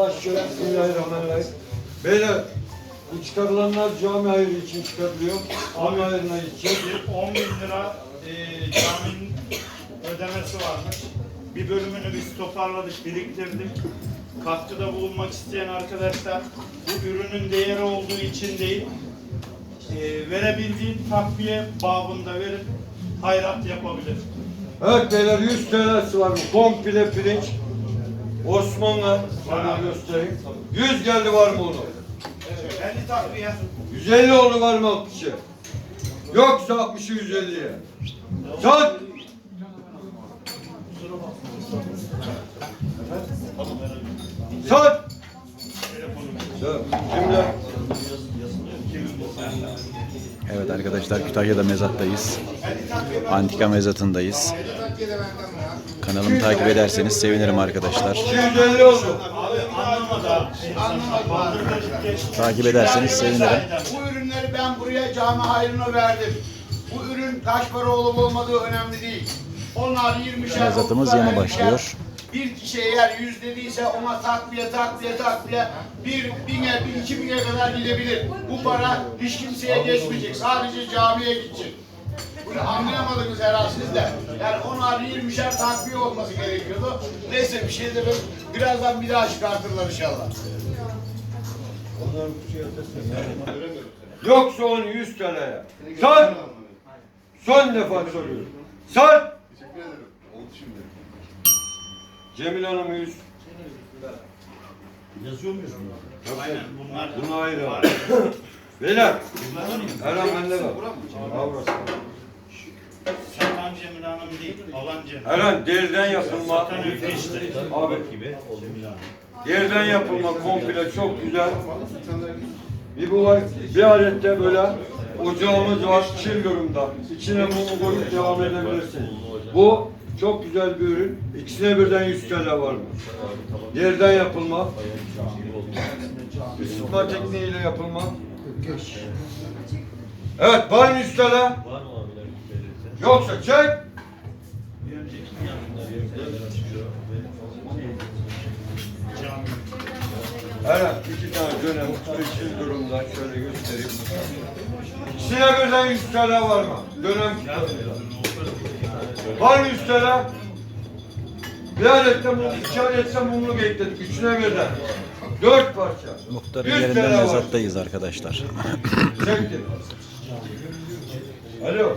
Bismillahirrahmanirrahim. Beyler bu çıkarılanlar cami hayrı için çıkarılıyor. Cami hayrına için. Bir 10 bin lira e, caminin ödemesi varmış. Bir bölümünü biz toparladık, biriktirdik. Katkıda bulunmak isteyen arkadaşlar bu ürünün değeri olduğu için değil, e, verebildiğin takviye babında verip hayrat yapabilir. Evet beyler 100 TL'si var? Komple pirinç. Osmanlı sana göstereyim. 100 geldi var mı onu? 50 takviye. 150 oldu var mı 60'ı? Yoksa 60'ı 150'ye. Sat! Sat! Şimdi Evet arkadaşlar Kütahya'da mezattayız. Antika mezatındayız. Kanalımı takip ederseniz sevinirim arkadaşlar. 250 oldu. Abi anlamadı. Takip ederseniz sevinirim. Bu ürünleri ben buraya cami hayrına verdim. Bu ürün kaç para olup olmadığı önemli değil. Onlar 20'şer, Mezatımız 30'ar, yeni 50'şer. başlıyor. Bir kişi eğer 100 dediyse ona takviye takviye takviye bir bine, bir iki bine kadar gidebilir. Bu para hiç kimseye geçmeyecek. Sadece camiye gidecek. Bunu anlayamadınız herhalde siz de. Yani onlar 20'şer takviye olması gerekiyordu. Neyse bir şey de ben- birazdan bir daha çıkartırlar inşallah. Yoksa onu 100 TL'ye. Sat! Son defa soruyorum. Sat! Cemil Hanım 100. Yazıyor muyuz bunu? Aynen bunlar. Bunu ayrı. Beyler. Erhan bende var. Satan Cemil Hanım değil, alan Cemil. Erhan deriden yapılma. İşte. Abi. Yerden yapılma komple çok güzel. Bir bu var. Bir alette böyle ocağımız var çil durumda. İçine mumu koyup devam edebilirsin. Bu çok güzel bir ürün. İkisine birden 100 TL var mı? Yerden yapılma. Isıtma tekniğiyle yapılma. Evet var mı 100 TL? Yoksa çek. Evet, iki tane dönem kırışır durumda şöyle göstereyim. İkisine birden 100 TL var mı? Dönem. Var mı 100 TL? Bir adette mum, iki adette mumluk ekledik. Üçüne birden. Dört parça. Muhtarın 100 yerinde TL var. mezattayız arkadaşlar. Çektim. Alo.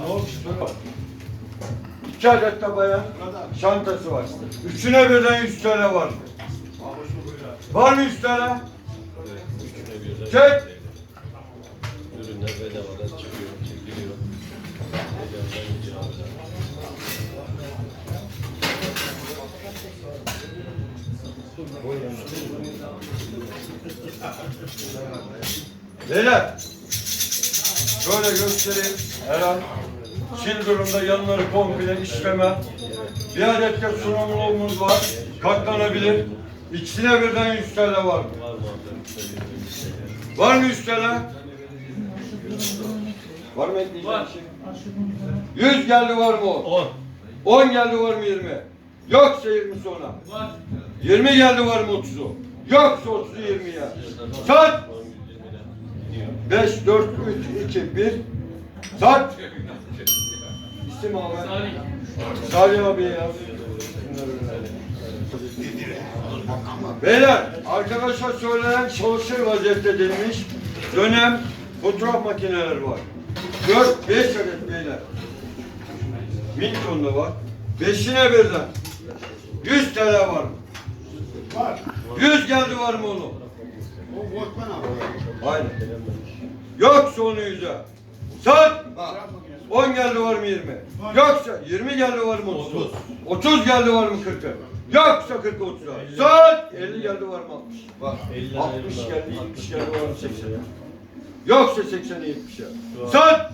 Ne olmuş? İki adet de bayan çantası var. Üçüne birden 100 TL var? Var mı 100 TL? Çek. Ürünler bedavadan çıkıyor, çekiliyor. Bedavadan Beyler. Şöyle göstereyim. Her an Çin durumda yanları komple işleme. Bir adet de sunumluğumuz var. Katlanabilir. İkisine birden 100 TL var mı? Var mı? Var 100 TL? Var mı ekleyeceğim bir şey? 100 geldi var mı 10? 10 geldi var mı 20? Yoksa 20 sonra. Var. 20 geldi var mı 30'u? Yoksa 30'u 20'ye. Sat! 5, 4, 3, 2, 1. Sat! İsim abi. Salih. Abi ya. Beyler, arkadaşlar söylenen çalışır vaziyette denilmiş dönem fotoğraf makineleri var. 4, 5 adet beyler. Minton'da var. Beşine birden. 100 TL var mı? Var. 100 geldi var mı onu? O Volkman abi. Aynen. Yoksa onu yüze. Sat! 10 geldi var mı 20? Yoksa 20 geldi var mı 30? 30 geldi var mı 40'ı? Yoksa 40 30'a. Sat! 50 geldi var mı 60? Bak 60 geldi 70 geldi var mı 80'e? Yoksa 80'e 70'e. Sat!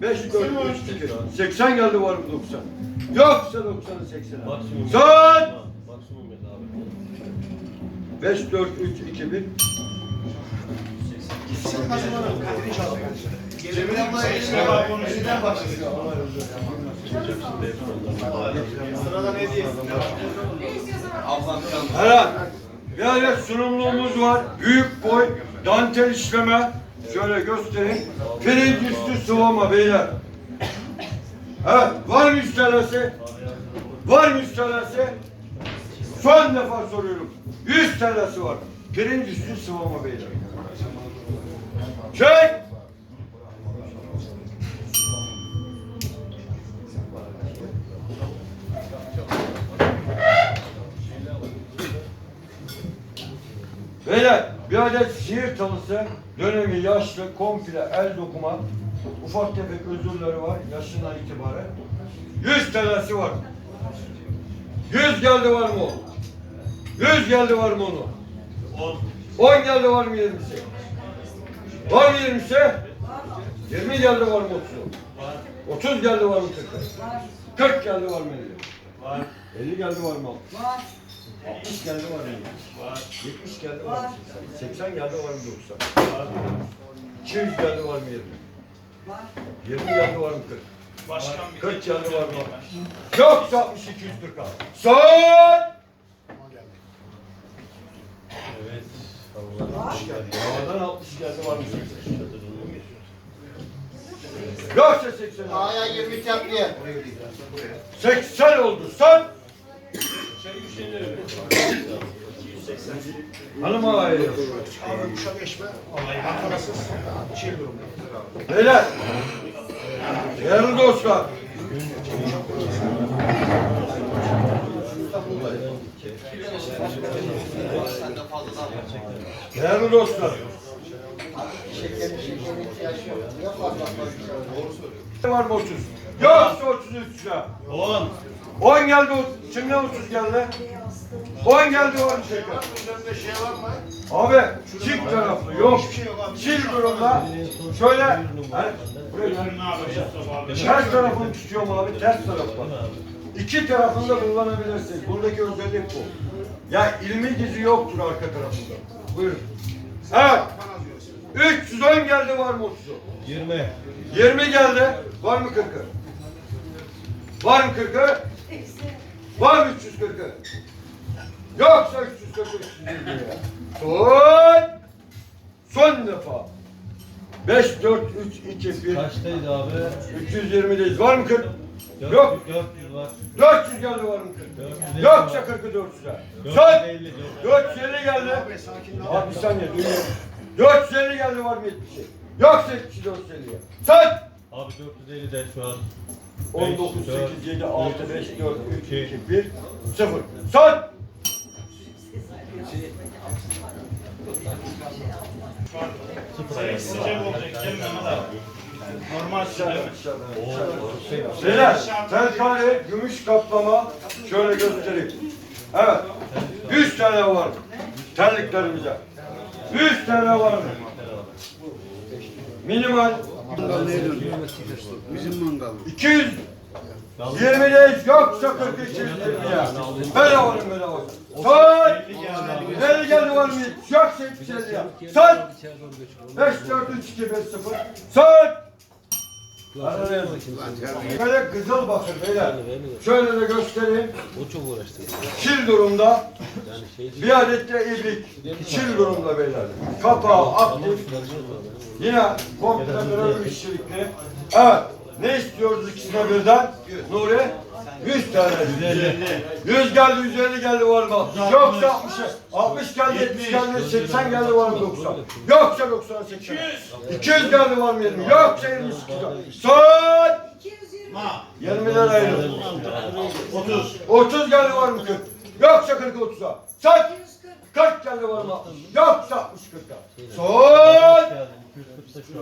5 4 3 2 80 geldi var mı 90? Yoksa 90'ı 80'e. Maksimum. Sat! Maksimum et abi. 5 4 3 2 1 Cemil abla elinden başlıyor. çıkacak şimdi hep ondan. Sırada ne diyorsun? Herhalde. Bir adet sunumluğumuz var. Büyük boy, dantel işleme. Şöyle göstereyim. Pirinç üstü sıvama beyler. Evet, var mı üstelesi? Var mı üstelesi? Son defa soruyorum. 100 TL'si var. Pirinç üstü sıvama beyler. Çek! Beyler bir adet sihir talısı dönemi yaşlı komple el dokuma ufak tefek özürleri var yaşından itibaren 100 TL'si var 100 geldi var mı 100 geldi var mı onu? 10 geldi var mı 20'si? Var mı 20'si? 20 geldi var mı 30'u? 30 geldi var mı 40'ı? 40 geldi var mı 50? Var. 50 geldi var mı? 60 geldi var mı? Var. 70 geldi var mı? 80 geldi var mı 90? Var. 200 geldi var mı 20? 20 geldi var mı 40? Başkan bir 40 geldi var mı? var. Yoksa 60 240 al. Son! Evet. Allah Havadan 60 geldi var mı 80? Yoksa 80 al. Aya 20 tatlıya. 80 oldu son! Hanım ağabey. Beyler. Değerli dostlar. Değerli dostlar. Var mı 30? Yoksa 33 lira. 10. 10 geldi, şimdi 30 geldi. 10 geldi var mı tekrar? Üzerinde şey var mı? Abi çift taraflı yok. Hiçbir şey yok abi. Çift durumda şöyle hani buraya. Ne ters tarafını tutuyorum abi ters tarafı. İki tarafını da kullanabilirsiniz. Buradaki özellik bu. Ya ilmi dizi yoktur arka tarafında. Buyurun. Evet. 310 geldi var mı 30'u? 20. 20 geldi. Var mı 40'ı? Var mı 40'ı? Var mı 340'ı? Yoksa 340'ı 320 ya. Son. Son defa. 5, 4, 3, 2, 1. Kaçtaydı abi? 320'deyiz. Var mı 40? 400, Yok. 400 var. 400 geldi var mı 40? 450 Yoksa var. 40'ı 400'e. Son. 450, 450 geldi. Abi bir saniye duyuyorum. 450 geldi var mı 70'i? Yoksa 70'i 450'ye. Son. Abi 450 de şu an. 19, 4, 8, 7, 6, 5, 4, 3, 2, 2, 1, 0. Son! Değil mi Mehmet abi? Normal sıcak. Beyler, telkare, gümüş kaplama, şöyle göstereyim. Evet, 100 tane var terliklerimize. 100 tane var mı? Minimal Bizim mangal. 200 20'deyiz yoksa 40 220 ya. Böyle olur böyle olur. Son! 50 geldi var mı? Yoksa 70 50 ya. Son! 5 4 3 2 5 0. Son! Böyle kızıl bakır beyler. Şöyle de göstereyim. O çok uğraştı. Çil durumda. Bir adet de ibrik. Çil durumda beyler. Kapağı aktif. Yine komple böyle işçilikli. Evet. Ne istiyoruz ikisine birden? Nuri? 100 tane. 100 geldi, 150 geldi var mı? Yoksa 60, 60 geldi, 70 geldi, 80 geldi var mı 90? Yoksa 90, 80. 200 geldi var mı 20? Yoksa 20 Son! 20'ler ayrı. 30. 30 geldi var mı 40? Yoksa 40 30'a. Son! 40 geldi var mı? Yoksa 60 40'a. Son!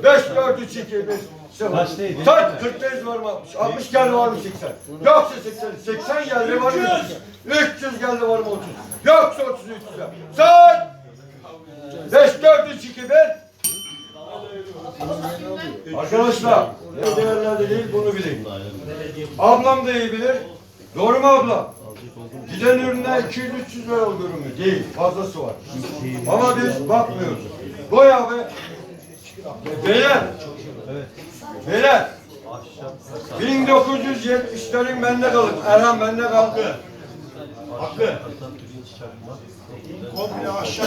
5 4 3 2 1 0. Kaçtaydı? Son 40'tayız var mı 60? 60 geldi var mı 80? Yoksa 80. 80 geldi var mı 300? 300 geldi var mı 30? Yoksa 30 300'e. Son! 5 4 3 2 1 Arkadaşlar ne değerlerde değil bunu bilin. Ablam da iyi bilir. Doğru mu abla? Giden üründen 200-300 lira ürünü değil. Fazlası var. Ama biz bakmıyoruz. Boy abi. Beyler. Beyler. ahşap. 1970'lerin bende kalır. Erhan bende kal. Hakkı. Komple aşağı.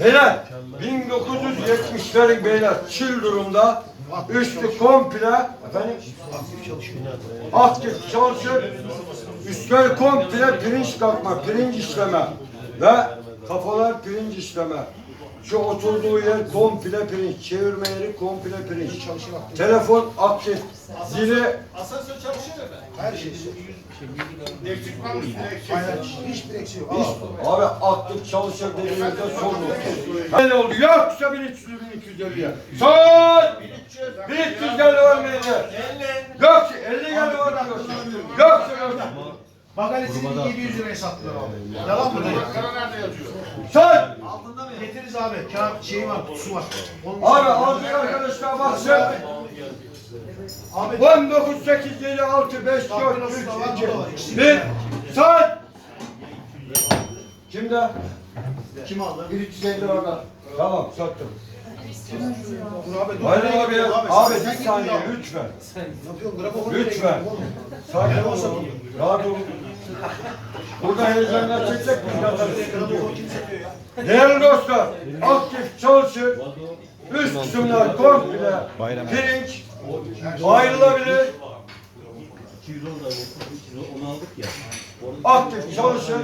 Beyler 1970'lerin beyler çil durumda üstü komple efendim aktif çalışır üstleri komple pirinç kalkma pirinç işleme ve kafalar pirinç işleme şu oturduğu yer komple pirinç çevirme yeri komple pirinç telefon aktif zili Asansör çalışıyor mu? Her şey. Elektrik var mı? Aynen. Hiçbir eksiği yok. Abi aktif çalışır dediğimizde sorun yok. Ne oldu? Yoksa 1300 1250'ye. Son 1300 geldi var mı elinde? Yok 50 geldi var mı? Yoksa yok. Bagalisini 700 liraya sattılar abi. Yalan mı değil? Ankara nerede yazıyor? Son. Getiririz abi. Kağıt şey var, kutusu var. Onun Abi aldık arkadaşlar baksın. Abi 19 8 7 6 5 4 3 2 1 Son. Kimde? kim aldı? 1350 orada. Tamam sattım. Dur abi dur. Hayır abi. Abi bir saniye. Ne yapıyorsun? Gramofonu Lütfen. Sakin olun. Rahat olun. Burada heyecanlar çekecek mi? Değerli dostlar, aktif çalışır. Üst kısımlar komple pirinç ayrılabilir. 210 da 210 onu aldık ya. Aktif çalışır.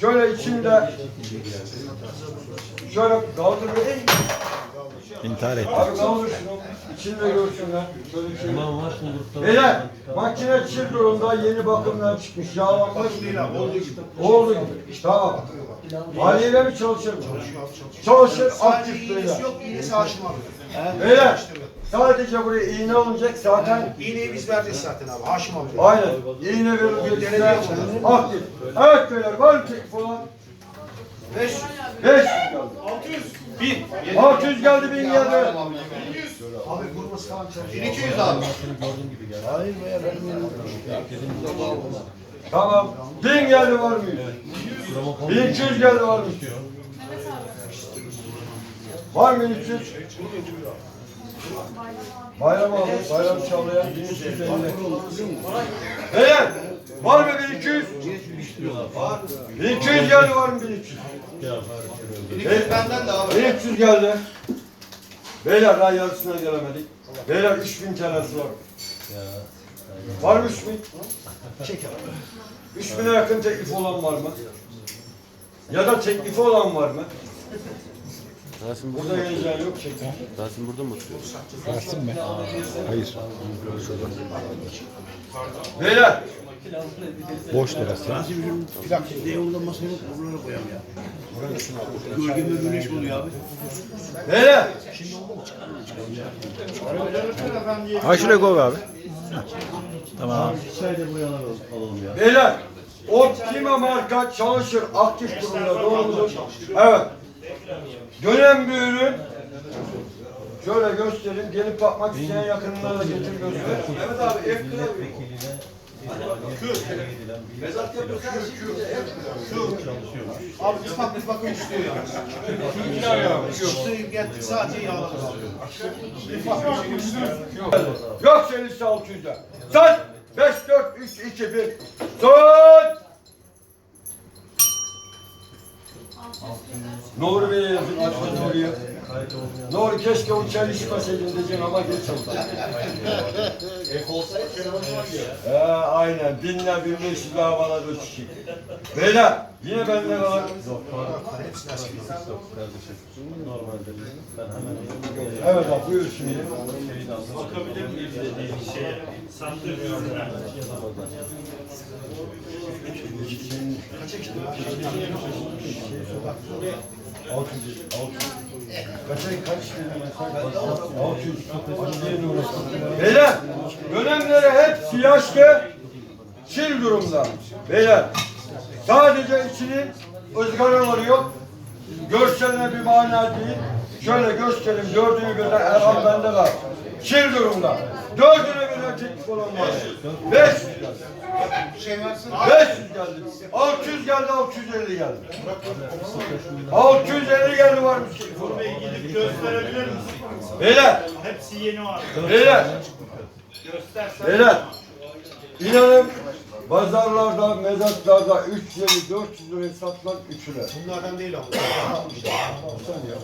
Şöyle içinde şöyle kaldır. İntihar etti. Abi kaldır şunu. İçinde görsünler. Şöyle bir şey. Tamam var grupta. Beyler, makine çift durumda yeni bakımlar çıkmış. Yağlanmış. Değil abi. Olduğu gibi. Oldu gibi. Tamam. Haliyle mi çalışır mı? Çalışır Sadece aktif beyler. yok. İğnesi Haşim abi. Beyler sadece buraya iğne alınacak zaten İğneyi biz verdik zaten abi. Haşim abi. aynen iğne verildiğinde aktif. Evet beyler var mı teklif olan? 500. 500 geldi. 1000. 600 geldi 1000 geldi. Abi vurması falan çalışıyor. 1200 abi. Gördüğüm gibi geldi. Hayır be ya. Tamam. 1000 geldi var mı? Gramofon 1200 geldi var mı? Var mı 1300? Bayram abi, bayram çağlayan 1350. Beyler, var mı 1200? 1200 geldi var mı 1300? ya var. 1200 benden de abi. 1300 geldi. Beyler daha yarısına gelemedik. Beyler 3000 TL'si var. Var mı 3000? Çek abi. 3000'e yakın teklif olan var mı? Ya da teklifi olan var mı? Rasim Burada heyecan yok çekim. Rasim burada mı oturuyor? Hayır. Beyler, Boş orası. Plak. Devamında masaya bak. Buralara koyalım ya. Gölge ve güneş oluyor abi. beyler. Ha şuraya koy abi. Tamam. Çay da buraya alalım, ya. Beyler, Optima marka çalışır aktif durumda doğru mudur? Evet. Dönem bir ürün. Şöyle göstereyim. Gelip bakmak isteyen yakınına da getir göster. Evet abi, ev Mezat yapıyorsan. Abi biz bak biz bakın istiyor ya. Şey istiyor. Yok serisi 600'e. Sat! 5, 4, 3, 2, 1. Sat! Bey'e yazın, açma Nuri'ye. Nuri keşke o çay içmeseydin diyeceksin ama geç oldu. Ee, aynen. Binle 1500 daha bana da çiçek. Beyler, yine bende kalır. kardeşim. Normalde ben hemen Evet abi buyur şimdi. de. Bakabilir miyiz dediğin şeye? Sattığı ürüne. Kaça kaç? 600. Beyler, dönemleri hep yaşlı, çil durumda. Beyler, sadece içinin ızgaraları yok. Görseline bir mana değil. Şöyle göstereyim. Dördünü birden Erhan bende var. Çil durumda. Dördünü birden teklif olan var. 500 geldi. 500 geldi. 600 geldi, 650 geldi. 650 geldi var mı teklif olan? Bey gidip gösterebilir misin? Beyler, Hepsi yeni var. beyler, Göstersen. beyler. İnanın pazarlarda, mezatlarda 300 400 liraya satılan üçüne. Bunlardan değil ama. Bir saniye.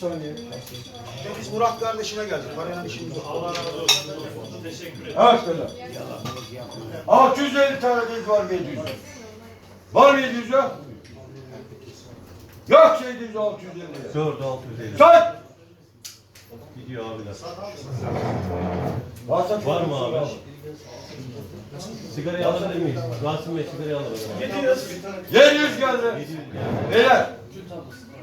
Saniye. Biz Murat kardeşine geldik. Parayla işimiz yok. Allah razı olsun. Teşekkür ederim. Evet beyler. 650 tane diz var mı 700? Var mı 700 ya? Yok şey diz 650 'ye. 4 650. Sat! Gidiyor abiler. Vasat Var mı abi? Sigarayı alabilir miyiz? Rasim Bey sigarayı alabilir 700 geldi. Beyler.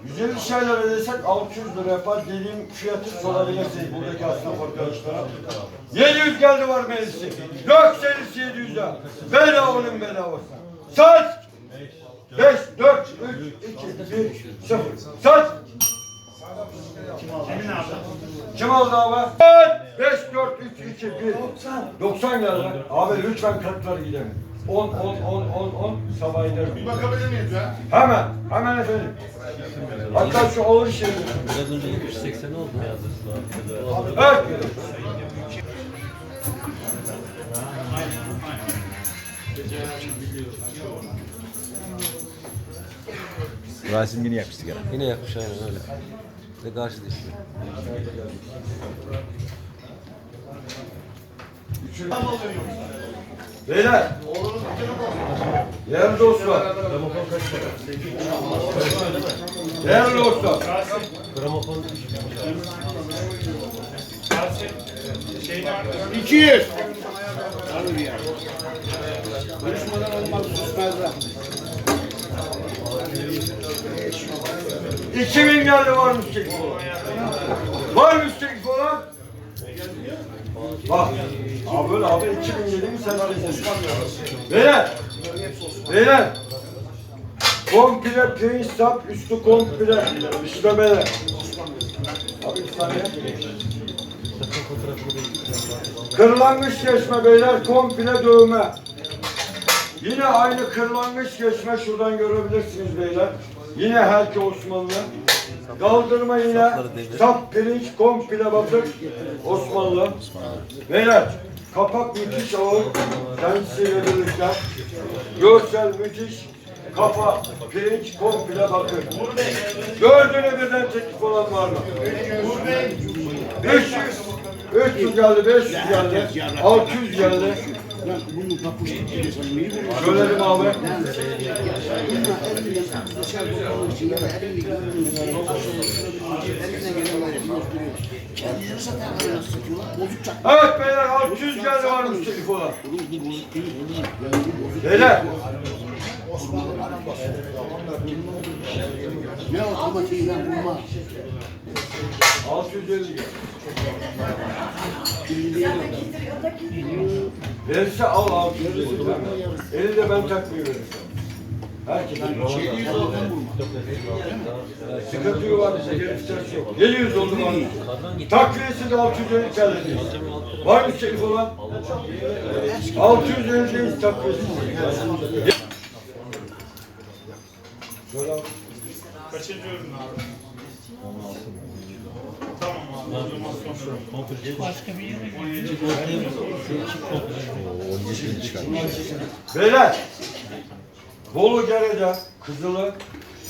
150 şeyler desek 600 lira yapar. Dediğim fiyatı sorabilirsiniz buradaki esnaf arkadaşlara. 700 geldi var meclisi. Serisi 700'e. Bedavanın bedavası. Sat! 5, 4, 3, 2, 1, 0. Sat! Emin abi. Kim aldı abi? Sat! 5, 4, 3, 2, 1. 90 geldi. Abi lütfen kartlar gidelim. 10, 10, 10, 10, 10 sabah inerim. Bakabilir miyiz ya? Hemen, hemen efendim. Hatta şu ağır şey. Biraz önce 280 oldu yazdırsın abi? Evet. Rasim yine yapmıştı gene. Yine yapmış aynen öyle. Ve karşı dişli. Beyler. Değerli dostlar. Değerli dostlar. Gramofon Rasim. Şey var. 200. İki bin geldi var mı teklif olan? Var mı teklif olan? Bak. Abi böyle abi 2000 dedi mi sen arıyorsun. Beyler. Beyler. Komple pirinç sap üstü komple işlemeler. Abi bir saniye. Kırlangıç geçme beyler komple dövme. Yine aynı kırlangıç geçme şuradan görebilirsiniz beyler. Yine Helki Osmanlı. Kaldırma yine sap pirinç komple batık Osmanlı. Beyler kapak müthiş ağır. Kendisiyle birlikte. Görsel müthiş. Kafa, pirinç komple bakır. Dördüne birden teklif olan var mı? 500, 300 geldi, 500 geldi, 600 geldi. Söyledim abi. Evet beyler 600 olan? Beyler. Ne otomatiğiyle bulma. 650 Verirse al 650 Eli de ben takmıyorum. Herkes. Sıkıntı var, geri ters yok. 700 oldu var. Takviyesi de 650 TL değil. Var mı çekif olan? 650 değil takviyesi. Kaçıncı ürün abi? Tamam abi. Başka bir Beyler, Bolu Gere'de Kızılı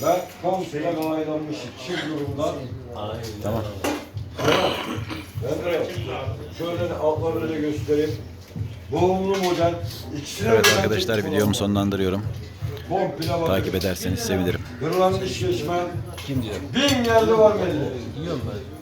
ve komple onaylanmış çift durumda. Tamam. Ben de şöyle de altlarını da göstereyim. Boğumlu model. İkisine Evet arkadaşlar videomu sonlandırıyorum. Takip ederseniz sevinirim. Kırlangıç geçme. Kim diyor? Bin yerde var belli. Yiyorum ben.